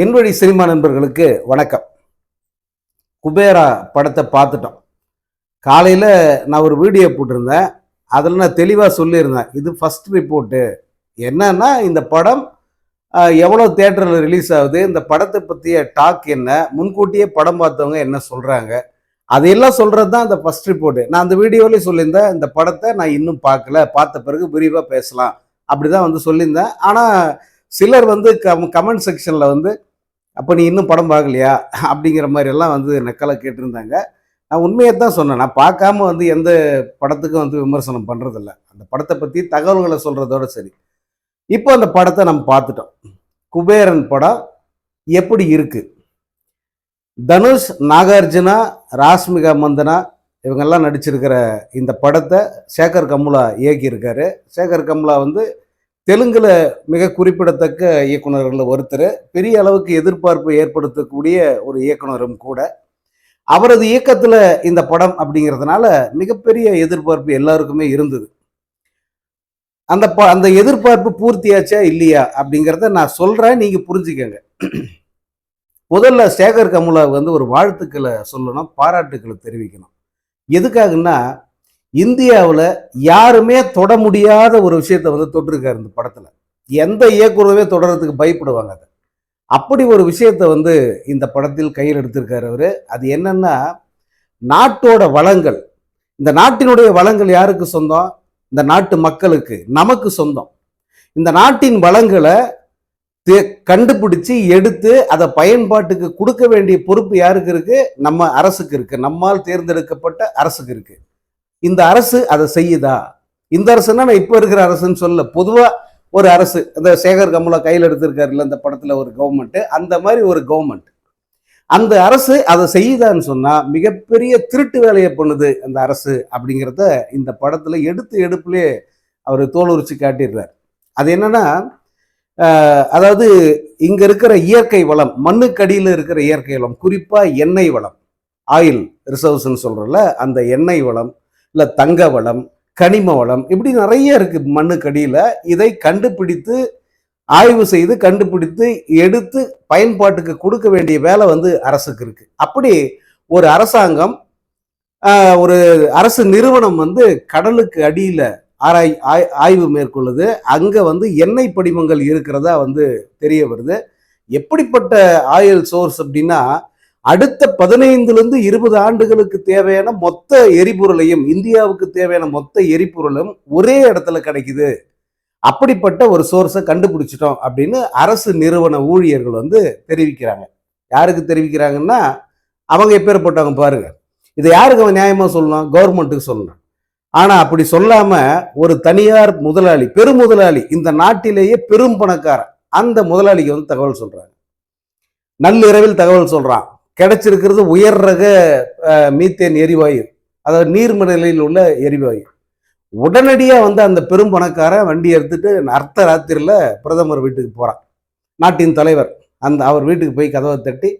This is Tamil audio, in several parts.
என் வழி சினிமா நண்பர்களுக்கு வணக்கம். குபேரா படத்தை பார்த்துட்டோம். காலையில் நான் ஒரு வீடியோ போட்டிருந்தேன். அதில் நான் தெளிவாக சொல்லியிருந்தேன். இது ஃபஸ்ட் ரிப்போர்ட்டு என்னன்னா இந்த படம் எவ்வளோ தேட்டரில் ரிலீஸ் ஆகுது இந்த படத்தை பற்றிய டாக் என்ன முன்கூட்டியே படம் பார்த்தவங்க என்ன சொல்கிறாங்க அதையெல்லாம் சொல்கிறது தான் இந்த ஃபர்ஸ்ட் ரிப்போர்ட்டு நான் அந்த வீடியோலேயே சொல்லியிருந்தேன் இந்த படத்தை நான் இன்னும் பார்க்கல பார்த்த பிறகு விரிவாக பேசலாம் அப்படி தான் வந்து சொல்லியிருந்தேன். ஆனால் சிலர் வந்து கம் கமெண்ட் செக்ஷனில் வந்து அப்போ நீ இன்னும் படம் பார்க்கலையா? அப்படிங்கிற மாதிரி எல்லாம் வந்து நக்கலை கேட்டிருந்தாங்க. நான் உண்மையை தான் சொன்னேன். நான் பார்க்காம வந்து எந்த படத்துக்கும் வந்து விமர்சனம் பண்ணுறதில்ல அந்த படத்தை பற்றி தகவல்களை சொல்கிறதோட சரி. இப்போ அந்த படத்தை நம்ம பார்த்துட்டோம். குபேரன் படம் எப்படி இருக்குது தனுஷ் நாகார்ஜுனா ராஷ்மிகா மந்தனா இவங்கெல்லாம் நடிச்சிருக்கிற இந்த படத்தை சேகர் கமுலா இயக்கியிருக்காரு. சேகர் கமுலா வந்து தெலுங்கில் மிக குறிப்பிடத்தக்க இயக்குநர்களில் ஒருத்தர் பெரிய அளவுக்கு எதிர்பார்ப்பு ஏற்படுத்தக்கூடிய ஒரு இயக்குனரும் கூட. அவரது இயக்கத்தில் இந்த படம் அப்படிங்கிறதுனால மிகப்பெரிய எதிர்பார்ப்பு எல்லாருக்குமே இருந்தது. அந்த ப அந்த எதிர்பார்ப்பு பூர்த்தியாச்சா இல்லையா அப்படிங்கிறத நான் சொல்கிறேன் நீங்கள் புரிஞ்சுக்கங்க. முதல்ல சேகர் கமுலாவுக்கு வந்து ஒரு வாழ்த்துக்களை சொல்லணும் பாராட்டுக்களை தெரிவிக்கணும். எதுக்காகன்னா இந்தியாவில் யாருமே தொட முடியாத ஒரு விஷயத்தை வந்து தொட்டிருக்காரு இந்த படத்தில். எந்த இயக்குறவே தொடர்றதுக்கு பயப்படுவாங்க அதை. அப்படி ஒரு விஷயத்தை வந்து இந்த படத்தில் கையில் எடுத்திருக்காரு அவர். அது என்னன்னா நாட்டோட வளங்கள். இந்த நாட்டினுடைய வளங்கள் யாருக்கு சொந்தம்? இந்த நாட்டு மக்களுக்கு நமக்கு சொந்தம். இந்த நாட்டின் வளங்களை தே- கண்டுபிடிச்சு எடுத்து அதை பயன்பாட்டுக்கு கொடுக்க வேண்டிய பொறுப்பு யாருக்கு இருக்கு? நம்ம அரசுக்கு இருக்கு. நம்மால் தேர்ந்தெடுக்கப்பட்ட அரசுக்கு இருக்குது இந்த அரசு அதை செய்யுதா? இந்த அரசுன்னா நான் இப்போ இருக்கிற அரசுன்னு சொல்ல பொதுவாக ஒரு அரசு இந்த சேகர் கமலா கையில் எடுத்திருக்காருல்ல இந்த படத்தில் ஒரு கவர்மெண்ட்டு அந்த மாதிரி ஒரு கவர்மெண்ட் அந்த அரசு அதை செய்யுதான்னு சொன்னால் மிகப்பெரிய திருட்டு வேலையை பண்ணுது அந்த அரசு அப்படிங்கிறத இந்த படத்தில் எடுத்து எடுப்புலே அவர் தோல் உரிச்சு காட்டிடுறார். அது என்னன்னா அதாவது இங்கே இருக்கிற இயற்கை வளம் மண்ணுக்கடியில் இருக்கிற இயற்கை வளம் குறிப்பாக எண்ணெய் வளம் ஆயில் ரிசர்வ்ஸ்ன்னு சொல்கிறல்ல அந்த எண்ணெய் வளம் இல்லை தங்க வளம் கனிம வளம் இப்படி நிறைய இருக்கு மண்ணுக்கடியில். இதை கண்டுபிடித்து ஆய்வு செய்து கண்டுபிடித்து எடுத்து பயன்பாட்டுக்கு கொடுக்க வேண்டிய வேலை வந்து அரசுக்கு இருக்கு. அப்படி ஒரு அரசாங்கம் ஒரு அரசு நிறுவனம் வந்து கடலுக்கு அடியில் ஆராய் ஆய்- ஆய்வு மேற்கொள்ளுது. அங்கே வந்து எண்ணெய் படிமங்கள் இருக்கிறதா வந்து தெரிய வருது. எப்படிப்பட்ட ஆயில் சோர்ஸ் அப்படின்னா அடுத்த பதினைந்துலேருந்து இருபது ஆண்டுகளுக்கு தேவையான மொத்த எரிபொருளையும் இந்தியாவுக்கு தேவையான மொத்த எரிபொருளும் ஒரே இடத்துல கிடைக்குது. அப்படிப்பட்ட ஒரு சோர்ஸை கண்டுபிடிச்சிட்டோம் அப்படின்னு அரசு நிறுவன ஊழியர்கள் வந்து தெரிவிக்கிறாங்க. யாருக்கு தெரிவிக்கிறாங்கன்னா அவங்க எப்பேற்பட்டவங்க பாருங்க. இதை யாருக்கு அவன் நியாயமாக சொல்லணும்? கவர்மெண்ட்டுக்கு சொல்லணும். ஆனால் அப்படி சொல்லாமல் ஒரு தனியார் முதலாளி பெரும் முதலாளி இந்த நாட்டிலேயே பெரும் பணக்காரன் அந்த முதலாளிக்கு வந்து தகவல் சொல்கிறாங்க நள்ளிரவில் தகவல் சொல்கிறான் கிடைச்சிருக்கிறது உயர் ரக மீத்தேன் எரிவாயு. அதாவது நீர்மநிலையில் உள்ள எரிவாயு. உடனடியாக வந்து அந்த பெரும் பணக்காரன் வண்டி எடுத்துட்டு அர்த்த ராத்திரியில் பிரதமர் வீட்டுக்கு போகிறான் நாட்டின் தலைவர். அந்த அவர் வீட்டுக்கு போய் கதவை தட்டி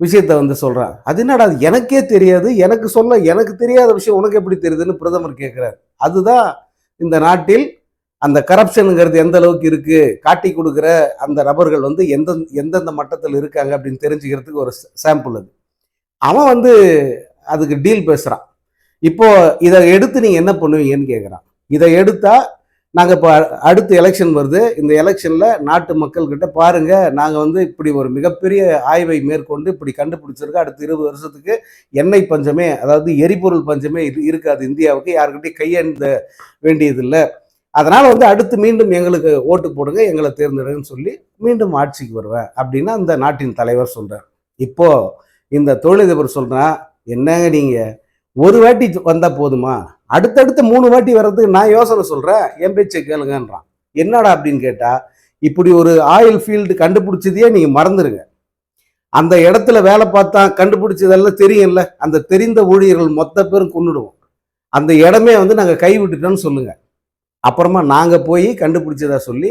விஷயத்த வந்து சொல்கிறான் அது என்னடா அது எனக்கே தெரியாது. எனக்கு சொல்ல எனக்கு தெரியாத விஷயம் உனக்கு எப்படி தெரியுதுன்னு பிரதமர் கேட்குறாரு அதுதான் இந்த நாட்டில் அந்த கரப்ஷனுங்கிறது எந்த அளவுக்கு இருக்கு? காட்டி கொடுக்குற அந்த நபர்கள் வந்து எந்த எந்தெந்த மட்டத்தில் இருக்காங்க அப்படின்னு தெரிஞ்சுக்கிறதுக்கு ஒரு சாம்பிள் அது. அவன் வந்து அதுக்கு டீல் பேசுகிறான் இப்போ இதை எடுத்து நீங்கள் என்ன பண்ணுவீங்கன்னு கேட்குறான் இதை எடுத்தா நாங்கள் இப்போ அடுத்த எலெக்ஷன் வருது. இந்த எலெக்ஷனில் நாட்டு மக்கள்கிட்ட பாருங்கள் நாங்கள் வந்து இப்படி ஒரு மிகப்பெரிய ஆய்வை மேற்கொண்டு இப்படி கண்டுபிடிச்சிருக்கோம். அடுத்த இருபது வருஷத்துக்கு எண்ணெய் பஞ்சமே அதாவது எரிபொருள் பஞ்சமே இருக்காது. இந்தியாவுக்கு யாருக்கிட்டையும் கையெழுந்த வேண்டியதில்லை. அதனால் வந்து அடுத்து மீண்டும் எங்களுக்கு ஓட்டு போடுங்க எங்களை தேர்ந்தெடுங்கன்னு சொல்லி மீண்டும் ஆட்சிக்கு வருவேன் அப்படின்னு அந்த நாட்டின் தலைவர் சொல்கிறார் இப்போது இந்த தொழிலதிபர் சொல்கிறா என்னங்க நீங்கள் ஒரு வாட்டி வந்தால் போதுமா? அடுத்தடுத்த மூணு வாட்டி வர்றதுக்கு நான் யோசனை சொல்கிறேன் என் பேச்சை கேளுங்கன்றான். என்னடா அப்படின்னு கேட்டால் இப்படி ஒரு ஆயில் ஃபீல்டு கண்டுபிடிச்சதையே நீங்கள் மறந்துடுங்க அந்த இடத்துல வேலை பார்த்தா கண்டுபிடிச்சதெல்லாம் தெரியும்ல அந்த தெரிந்த ஊழியர்கள் மொத்த பேரும் கொன்னுடுவோம். அந்த இடமே வந்து நாங்கள் கைவிட்டுட்டோம்னு சொல்லுங்கள் அப்புறமா நாங்கள் போய் கண்டுபிடிச்சதா சொல்லி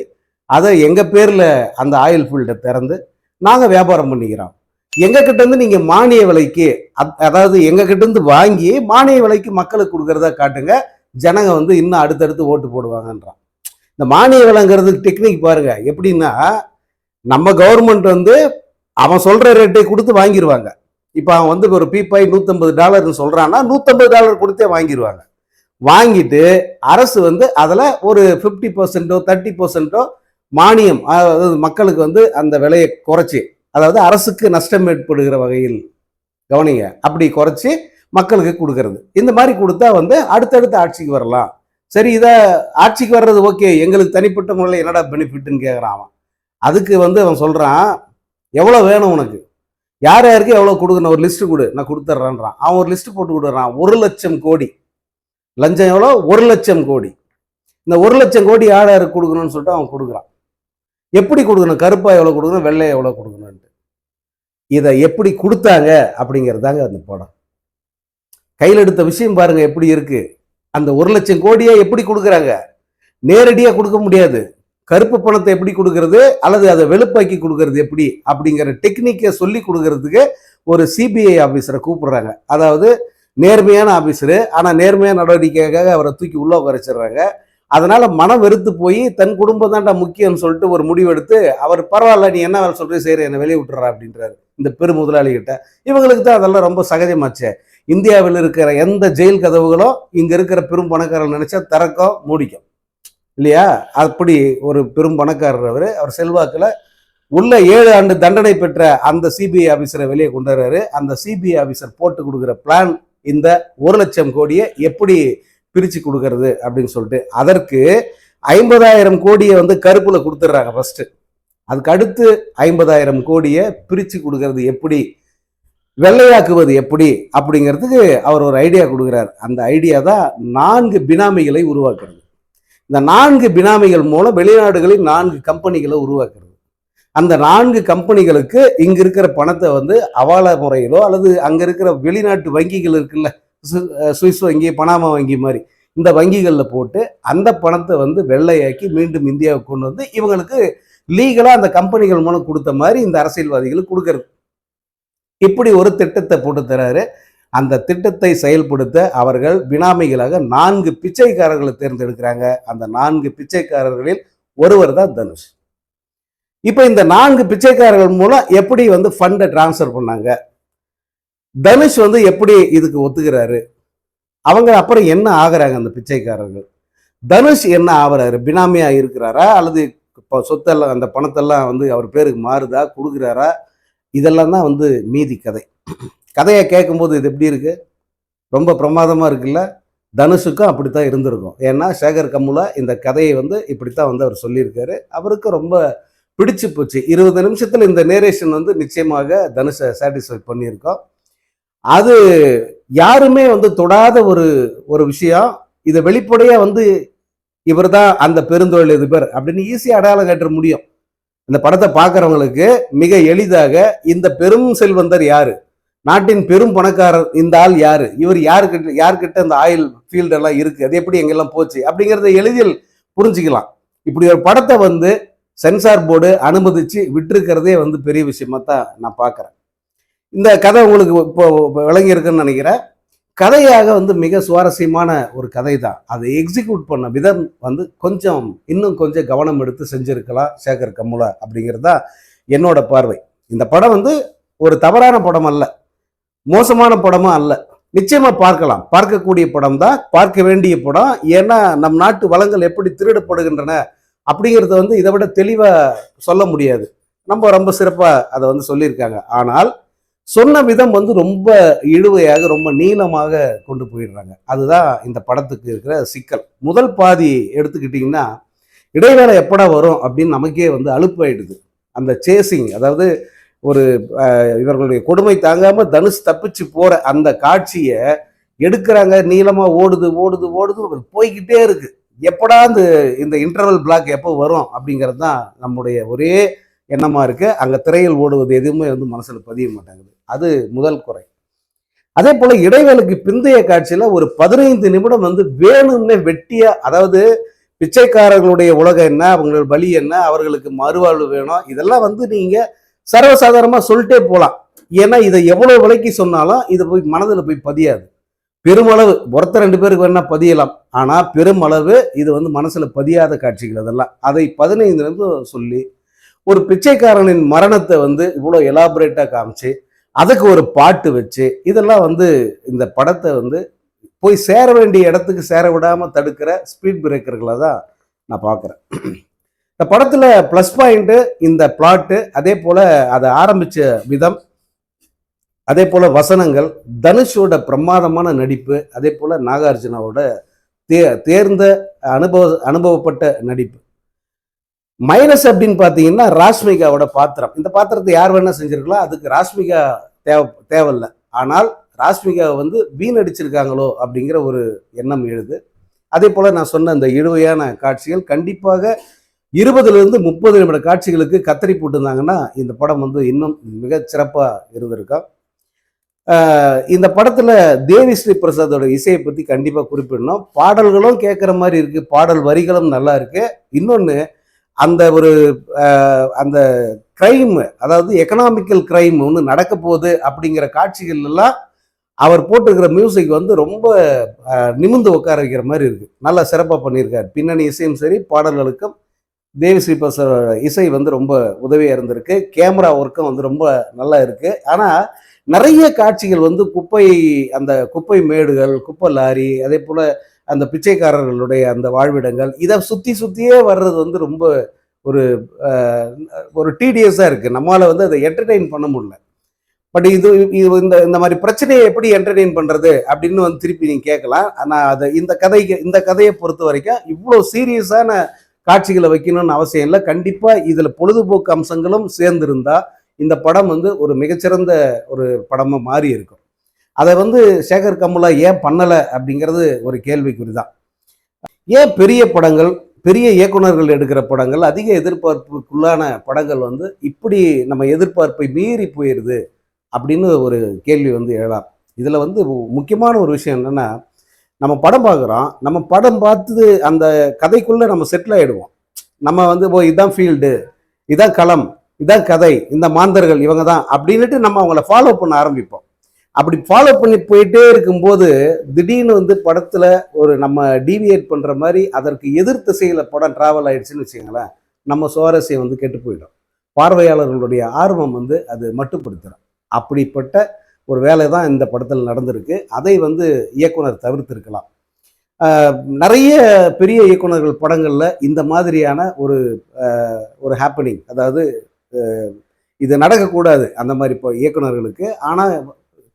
அதை எங்கள் பேரில் அந்த ஆயில் ஃபீல்டை திறந்து நாங்கள் வியாபாரம் பண்ணிக்கிறோம். எங்ககிட்டேருந்து நீங்கள் மானிய விலைக்கு அத்- அதாவது எங்ககிட்டேருந்து வாங்கி மானிய விலைக்கு மக்களுக்கு கொடுக்குறதா காட்டுங்க ஜனங்க வந்து இன்னும் அடுத்தடுத்து ஓட்டு போடுவாங்கன்றான். இந்த மானிய விலைங்கிறது டெக்னிக் பாருங்க. எப்படின்னா நம்ம கவர்மெண்ட் வந்து அவன் சொல்கிற ரேட்டை கொடுத்து வாங்கிடுவாங்க இப்போ அவன் வந்து ஒரு பீப்பாய் நூற்றம்பது டாலர்னு சொல்கிறான்னா நூற்றம்பது டாலர் கொடுத்தே வாங்கிடுவாங்க வாங்கிட்டு அரசு வந்து அதில் ஒரு ஃபிஃப்டி பர்சன்ட்டோ தேர்ட்டி பர்சன்ட்டோ மானியம் அதாவது மக்களுக்கு வந்து அந்த விலையை குறைச்சி அதாவது அரசுக்கு நஷ்டம் ஏற்படுகிற வகையில் கவனிங்க அப்படி குறைச்சி மக்களுக்கு கொடுக்கறது. இந்த மாதிரி கொடுத்தா வந்து அடுத்தடுத்த ஆட்சிக்கு வரலாம். சரி இதை ஆட்சிக்கு வர்றது ஓகே எங்களுக்கு தனிப்பட்ட முறையில் என்னடா பெனிஃபிட்னு கேட்குறான் அவன். அதுக்கு வந்து அவன் சொல்கிறான் எவ்வளோ வேணும் உனக்கு? யார் யாருக்கு எவ்வளோ கொடுக்கணும்? ஒரு லிஸ்ட்டு கொடு நான் கொடுத்துட்றேன்றான் அவன் ஒரு லிஸ்ட்டு போட்டு கொடுக்குறான் ஒரு லட்சம் கோடி. லஞ்சம் எவ்வளோ? ஒரு லட்சம் கோடி. இந்த ஒரு லட்சம் கோடி யார் யாருக்கு கொடுக்கணும்னு சொல்லிட்டு அவன் கொடுக்குறான். எப்படி கொடுக்கணும்? கருப்பாக எவ்வளோ கொடுக்கணும்? வெள்ளை எவ்வளோ கொடுக்கணும்ன்ட்டு. இதை எப்படி கொடுத்தாங்க? அப்படிங்கிறதாங்க அந்த படம். கையில் எடுத்த விஷயம் பாருங்க எப்படி இருக்கு. அந்த ஒரு லட்சம் கோடியை எப்படி கொடுக்குறாங்க? நேரடியாக கொடுக்க முடியாது. கருப்பு பணத்தை எப்படி கொடுக்கறது? அல்லது அதை வெளுப்பாக்கி கொடுக்கறது எப்படி? அப்படிங்கிற டெக்னிக்கை சொல்லி கொடுக்கறதுக்கு ஒரு சிபிஐ ஆஃபீஸரை கூப்பிடுறாங்க. அதாவது நேர்மையான ஆஃபீஸரு ஆனால் நேர்மையான நடவடிக்கைக்காக அவரை தூக்கி உள்ளே உரைச்சிடுறாங்க அதனால் மனம் வெறுத்து போய் தன் குடும்பம் தான்டா முக்கியம்னு சொல்லிட்டு ஒரு முடிவெடுத்து அவர் பரவாயில்ல நீ என்ன வேலை சொல்றே சரி என்னை வெளியே விட்டுறா அப்படின்றாரு இந்த பெரு முதலாளிகிட்ட. இவங்களுக்கு தான் அதெல்லாம் ரொம்ப சகஜமாச்சே. இந்தியாவில் இருக்கிற எந்த ஜெயில் கதவுகளும் இங்கே இருக்கிற பெரும் பணக்காரர் நினச்சா திறக்கும் மூடிக்கும். இல்லையா? அப்படி ஒரு பெரும் பணக்காரர் அவர். அவர் செல்வாக்கில் உள்ள ஏழு ஆண்டு தண்டனை பெற்ற அந்த சிபிஐ ஆஃபீஸரை வெளியே கொண்டு வர்றாரு. அந்த சிபிஐ ஆஃபீஸர் போட்டு கொடுக்குற பிளான் இந்த ஒரு லட்சம் கோடியை எப்படி பிரித்து கொடுக்கறது அப்படின்னு சொல்லிட்டு அதற்கு ஐம்பதாயிரம் கோடியை வந்து கருப்பில் கொடுத்துட்றாங்க ஃபஸ்ட்டு அதுக்கு அடுத்து ஐம்பதாயிரம் கோடியை பிரித்து கொடுக்கறது எப்படி வெள்ளையாக்குவது எப்படி அப்படிங்கிறதுக்கு அவர் ஒரு ஐடியா கொடுக்குறார். அந்த ஐடியா தான் நான்கு பினாமிகளை உருவாக்குறது. இந்த நான்கு பினாமிகள் மூலம் வெளிநாடுகளில் நான்கு கம்பெனிகளை உருவாக்குறது. அந்த நான்கு கம்பெனிகளுக்கு இங்க இருக்கிற பணத்தை வந்து அவால முறையிலோ அல்லது அங்க இருக்கிற வெளிநாட்டு வங்கிகள் இருக்குல்ல சு- சுவிஸ் வங்கி பனாமா வங்கி மாதிரி இந்த வங்கிகளில் போட்டு அந்த பணத்தை வந்து வெள்ளையாக்கி மீண்டும் இந்தியாவுக்கு கொண்டு வந்து இவங்களுக்கு லீகலாக அந்த கம்பெனிகள் மூலம் கொடுத்த மாதிரி இந்த அரசியல்வாதிகளுக்கு கொடுக்கறது. இப்படி ஒரு திட்டத்தை போட்டு தராரு. அந்த திட்டத்தை செயல்படுத்த அவர்கள் பினாமிகளாக நான்கு பிச்சைக்காரர்களை தேர்ந்தெடுக்கிறாங்க. அந்த நான்கு பிச்சைக்காரர்களில் ஒருவர் தான் தனுஷ். இப்போ இந்த நான்கு பிச்சைக்காரர்கள் மூலம் எப்படி வந்து ஃபண்டை டிரான்ஸ்ஃபர் பண்ணாங்க? தனுஷ் வந்து எப்படி இதுக்கு ஒத்துக்கிறாரு? அவங்க அப்புறம் என்ன ஆகுறாங்க அந்த பிச்சைக்காரர்கள்? தனுஷ் என்ன ஆகுறாரு? பினாமியாக இருக்கிறாரா? அல்லது இப்போ சொத்தெல்லாம் அந்த பணத்தெல்லாம் வந்து அவர் பேருக்கு மாறுதா? கொடுக்குறாரா? இதெல்லாம் தான் வந்து மீதி கதை. கதையை கேட்கும்போது இது எப்படி இருக்குது ரொம்ப பிரமாதமாக இருக்குல்ல? தனுஷுக்கும் அப்படி தான் இருந்திருக்கும். ஏன்னா சேகர் கமுலா இந்த கதையை வந்து இப்படி தான் வந்து அவர் சொல்லியிருக்காரு. அவருக்கு ரொம்ப பிடிச்சு போச்சு. இருபது நிமிஷத்தில் இந்த நேரேஷன் வந்து நிச்சயமாக தனுஷை சாட்டிஸ்ஃபை பண்ணியிருக்கோம். அது யாருமே வந்து தொடாத ஒரு ஒரு விஷயம். இதை வெளிப்படையாக வந்து இவர் தான் அந்த பெருந்தொழில் அதிபர் அப்படின்னு ஈஸியாக அடையாளம் காட்ட முடியும். இந்த படத்தை பார்க்குறவங்களுக்கு மிக எளிதாக இந்த பெரும் செல்வந்தர் யாரு? நாட்டின் பெரும் பணக்காரர் இந்த ஆள் யாரு? இவர் யாருக்கிட்ட யார்கிட்ட இந்த ஆயில் ஃபீல்டெல்லாம் இருக்குது அது எப்படி எங்கெல்லாம் போச்சு? அப்படிங்கிறத எளிதில் புரிஞ்சுக்கலாம். இப்படி ஒரு படத்தை வந்து சென்சார் போர்டு அனுமதிச்சு விட்டுருக்கிறதே வந்து பெரிய விஷயமா தான் நான் பார்க்குறேன். இந்த கதை உங்களுக்கு இப்போ விளங்கியிருக்குன்னு நினைக்கிறேன். கதையாக வந்து மிக சுவாரஸ்யமான ஒரு கதை தான். அதை எக்ஸிக்யூட் பண்ண விதம் வந்து கொஞ்சம் இன்னும் கொஞ்சம் கவனம் எடுத்து செஞ்சுருக்கலாம் சேகர் கம்முலா அப்படிங்கிறது தான் என்னோட பார்வை. இந்த படம் வந்து ஒரு தவறான படம் அல்ல. மோசமான படமும் அல்ல. நிச்சயமா பார்க்கலாம். பார்க்கக்கூடிய படம் தான். பார்க்க வேண்டிய படம். ஏன்னா நம் நாட்டு வளங்கள் எப்படி திருடப்படுகின்றன அப்படிங்கிறது வந்து இதை விட தெளிவாக சொல்ல முடியாது. நம்ம ரொம்ப சிறப்பாக அதை வந்து சொல்லியிருக்காங்க. ஆனால் சொன்ன விதம் வந்து ரொம்ப இழுவையாக ரொம்ப நீளமாக கொண்டு போயிடுறாங்க. அதுதான் இந்த படத்துக்கு இருக்கிற சிக்கல். முதல் பாதி எடுத்துக்கிட்டிங்கன்னா இடைவேளை எப்படா வரும் அப்படின்னு நமக்கே வந்து அலுப்பாயிடுது. அந்த சேசிங் அதாவது ஒரு இவர்களுடைய கொடுமை தாங்காமல் தனுஷ் தப்பிச்சு போகிற அந்த காட்சியை எடுக்கிறாங்க. நீளமாக ஓடுது ஓடுது ஓடுது போய்கிட்டே இருக்குது எப்படா இந்த இந்த இன்டர்வல் பிளாக் எப்போ வரும் அப்படிங்கிறது தான் நம்முடைய ஒரே எண்ணமாக இருக்குது அங்கே திரையில் ஓடுவது எதுவுமே வந்து மனசில் பதிய மாட்டாங்குது. அது முதல் குறை. அதே போல் இடைவேளுக்கு பிந்தைய காட்சியில் ஒரு பதினைந்து நிமிடம் வந்து வேணும்னே வெட்டியா அதாவது பிச்சைக்காரர்களுடைய உலகம் என்ன அவங்களோட பலி என்ன அவர்களுக்கு மறுவாழ்வு வேணும் இதெல்லாம் வந்து நீங்கள் சர்வசாதாரணமாக சொல்லிட்டே போகலாம் ஏன்னா இதை எவ்வளோ விலைக்கு சொன்னாலும் இதை போய் மனதில் போய் பதியாது. பெருமளவு ஒருத்தர் ரெண்டு பேருக்கு வேணால் பதியலாம். ஆனால் பெருமளவு இது வந்து மனசில் பதியாத காட்சிகள் அதெல்லாம். அதை பதினைந்துலேருந்து சொல்லி ஒரு பிச்சைக்காரனின் மரணத்தை வந்து இவ்வளோ எலாபரேட்டாக காமிச்சு அதுக்கு ஒரு பாட்டு வச்சு இதெல்லாம் வந்து இந்த படத்தை வந்து போய் சேர வேண்டிய இடத்துக்கு சேர விடாமல் தடுக்கிற ஸ்பீட் பிரேக்கர்களை தான் நான் பார்க்குறேன். இந்த படத்தில் ப்ளஸ் பாயிண்ட்டு இந்த பிளாட்டு அதே போல் அதை ஆரம்பித்த விதம் அதே போல் வசனங்கள் தனுஷோட பிரமாதமான நடிப்பு அதே போல் நாகார்ஜுனாவோட தே தேர்ந்த அனுபவ அனுபவப்பட்ட நடிப்பு. மைனஸ் அப்படின்னு பார்த்தீங்கன்னா ராஷ்மிகாவோட பாத்திரம். இந்த பாத்திரத்தை யார் வேணால் செஞ்சுருக்கலாம். அதுக்கு ராஷ்மிகா தேவை தேவையில்லை. ஆனால் ராஷ்மிகாவை வந்து வீணடிச்சிருக்காங்களோ அப்படிங்கிற ஒரு எண்ணம் எழுது. அதே போல் நான் சொன்ன இந்த இழுவையான காட்சிகள் கண்டிப்பாக இருபதுலேருந்து முப்பது நிமிட காட்சிகளுக்கு கத்தரி போட்டிருந்தாங்கன்னா இந்த படம் வந்து இன்னும் மிக சிறப்பாக இருந்திருக்கும். இந்த படத்தில் தேவி ஸ்ரீ பிரசாதோட இசையை பற்றி கண்டிப்பாக குறிப்பிடணும். பாடல்களும் கேட்குற மாதிரி இருக்குது பாடல் வரிகளும் நல்லா இருக்கு. இன்னொன்று அந்த ஒரு அந்த கிரைம் அதாவது எக்கனாமிக்கல் கிரைம் ஒன்று நடக்க போகுது அப்படிங்கிற காட்சிகள்லாம் அவர் போட்டிருக்கிற மியூசிக் வந்து ரொம்ப நிமிந்து நிமிர்ந்து உட்கார வைக்கிற மாதிரி இருக்கு. நல்லா சிறப்பாக பண்ணியிருக்காரு. பின்னணி இசையும் சரி பாடல்களுக்கும் தேவி ஸ்ரீ பிரசாதோட இசை வந்து ரொம்ப உதவியாக இருந்திருக்கு. கேமரா ஒர்க்கும் வந்து ரொம்ப நல்லா இருக்குது ஆனால் நிறைய காட்சிகள் வந்து குப்பை அந்த குப்பை மேடுகள் குப்பை லாரி அதே போல் அந்த பிச்சைக்காரர்களுடைய அந்த வாழ்விடங்கள் இதை சுற்றி சுற்றியே வர்றது வந்து ரொம்ப ஒரு ஒரு டீடியஸாக இருக்குது நம்மளால் வந்து அதை என்டர்டெயின் பண்ண முடியல. பட் இது இது இந்த இந்த மாதிரி பிரச்சனையை எப்படி என்டர்டெயின் பண்ணுறது அப்படின்னு வந்து திருப்பி நீங்கள் கேட்கலாம். ஆனால் அதை இந்த கதைக்கு இந்த கதையை பொறுத்த வரைக்கும் இவ்வளோ சீரியஸான காட்சிகளை வைக்கணும்னு அவசியம் இல்லை. கண்டிப்பாக இதில் பொழுதுபோக்கு அம்சங்களும் சேர்ந்துருந்தால் இந்த படம் வந்து ஒரு மிகச்சிறந்த ஒரு படமாக மாறி இருக்கும் அதை வந்து சேகர் கமுலா ஏன் பண்ணலை அப்படிங்கிறது ஒரு கேள்விக்குறி தான் ஏன் பெரிய படங்கள் பெரிய இயக்குனர்கள் எடுக்கிற படங்கள் அதிக எதிர்பார்ப்புக்குள்ளான படங்கள் வந்து இப்படி நம்ம எதிர்பார்ப்பை மீறி போயிடுது அப்படின்னு ஒரு கேள்வி வந்து எழலாம் இதில் வந்து முக்கியமான ஒரு விஷயம் என்னென்னா நம்ம படம் பார்க்குறோம் நம்ம படம் பார்த்து அந்த கதைக்குள்ளே நம்ம செட்டில் ஆகிடுவோம் நம்ம வந்து ஓ இதான் ஃபீல்டு இதுதான் களம் இதான் கதை. இந்த மாந்தர்கள் இவங்க தான் அப்படின்ட்டு நம்ம அவங்கள ஃபாலோ பண்ண ஆரம்பிப்போம். அப்படி ஃபாலோ பண்ணி போயிட்டே இருக்கும்போது திடீர்னு வந்து படத்தில் ஒரு நம்ம டீவியேட் பண்ணுற மாதிரி அதற்கு எதிர் திசையில் படம் ட்ராவல் ஆயிடுச்சுன்னு வச்சுக்கோங்களேன் நம்ம சுவாரஸ்யம் வந்து கெட்டு போயிடும். பார்வையாளர்களுடைய ஆர்வம் வந்து அது மட்டுப்படுத்துகிறோம் அப்படிப்பட்ட ஒரு வேலை தான் இந்த படத்தில் நடந்திருக்கு. அதை வந்து இயக்குனர் தவிர்த்திருக்கலாம். நிறைய பெரிய இயக்குனர்கள் படங்களில் இந்த மாதிரியான ஒரு ஒரு ஹாப்பனிங் அதாவது இது நடக்கக்கூடாது அந்த மாதிரி இப்போ இயக்குனர்களுக்கு ஆனால்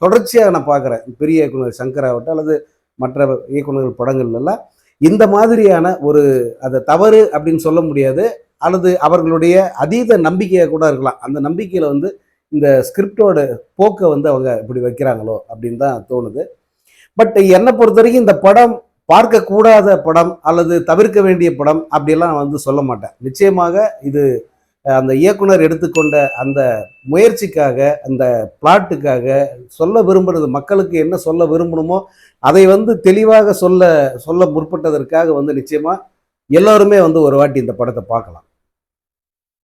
தொடர்ச்சியாக நான் பார்க்குறேன். பெரிய இயக்குனர் சங்கர் ஆகட்டும் அல்லது மற்ற இயக்குனர்கள் படங்கள்லாம் இந்த மாதிரியான ஒரு அதை தவறு அப்படின்னு சொல்ல முடியாது. அல்லது அவர்களுடைய அதீத நம்பிக்கையாக கூட இருக்கலாம். அந்த நம்பிக்கையில் வந்து இந்த ஸ்கிரிப்டோட போக்கை வந்து அவங்க இப்படி வைக்கிறாங்களோ அப்படின்னு தான் தோணுது. பட் என்னை பொறுத்த வரைக்கும் இந்த படம் பார்க்கக்கூடாத படம் அல்லது தவிர்க்க வேண்டிய படம் அப்படிலாம் நான் வந்து சொல்ல மாட்டேன். நிச்சயமாக இது அந்த இயக்குனர் எடுத்துக்கொண்ட அந்த முயற்சிக்காக அந்த பிளாட்டுக்காக சொல்ல விரும்புறது மக்களுக்கு என்ன சொல்ல விரும்பணுமோ அதை வந்து தெளிவாக சொல்ல சொல்ல முற்பட்டதற்காக வந்து நிச்சயமாக எல்லோருமே வந்து ஒரு வாட்டி இந்த படத்தை பார்க்கலாம்.